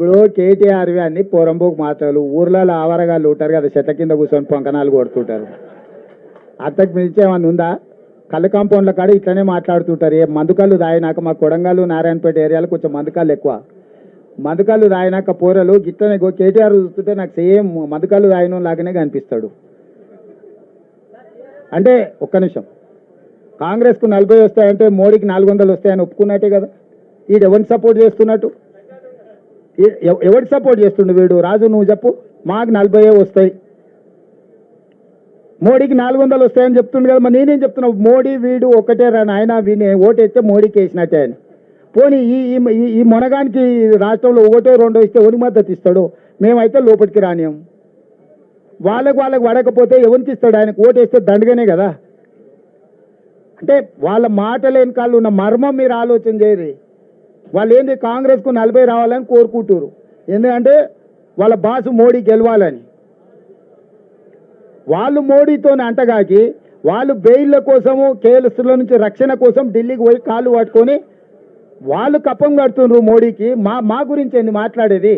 ఇప్పుడు కేటీఆర్ అన్ని పొరంబోకు మాత్రలు ఊర్లలో ఆవరగాళ్ళు ఉంటారు కదా చెట్ల కింద కూర్చొని పొంకనాలు కొడుతుంటారు. అంతకు మించి ఏమన్నా ఉందా? కళ్ళు కాంపౌండ్ల కాడ ఇట్లనే మాట్లాడుతుంటారు. ఏ మందుకళ్ళు తాగినాక మా కొడంగల్ నారాయణపేట ఏరియాలో కొంచెం మందుకళ్ళు ఎక్కువ. మందుకళ్ళు తాగినాక పోరలు గిట్లనే కేటీఆర్ చూస్తుంటే నాకు సేమ్ మందుకళ్ళు తాగిన లాగానే కనిపిస్తాడు. అంటే ఒక్క నిమిషం. కాంగ్రెస్కు నలభై వస్తాయంటే మోడీకి నాలుగు వందలు వస్తాయని ఒప్పుకున్నట్టే కదా. వీడు ఎవరిని సపోర్ట్ చేస్తున్నట్టు? ఈ- ఎవరికి సపోర్ట్ చేస్తుండు వీడు? రాజు నువ్వు చెప్పు. మాకు నలభై వస్తాయి. మోడీకి నాలుగు వందలు వస్తాయని చెప్తుండు కదా మరి నేనేం చెప్తున్నా? మోడీ వీడు ఒకటే రా నాయన వీని ఓటేస్తే మోడీకి వేసినట్టే అని. పోనీ ఈ ఈ- ఈ- ఈ మొనగానికి రాష్ట్రంలో ఒకటో రెండో ఇస్తే ఓనికి మద్దతు ఇస్తాడు? మేమైతే లోపలికి రానియం. వాళ్ళకు వాళ్ళకు పడకపోతే ఎవరికి ఇస్తాడు? ఆయనకు ఓటేస్తే దండగనే కదా. అంటే వాళ్ళ మాట లేని కాళ్ళు ఉన్న మర్మం మీరు ఆలోచన చేయరు. వాళ్ళు ఏంది కాంగ్రెస్కు నలభై రావాలని కోరుకుంటారు ఎందుకంటే వాళ్ళ బాసు మోడీ గెలవాలని. వాళ్ళు మోడీతో అంటగాకి వాళ్ళు బెయిల్ల కోసము కేసుల నుంచి రక్షణ కోసం ఢిల్లీకి పోయి కాళ్ళు పట్టుకొని వాళ్ళు కప్పం కడుతున్నారు మోడీకి. మా మా గురించి ఏంది మాట్లాడేది?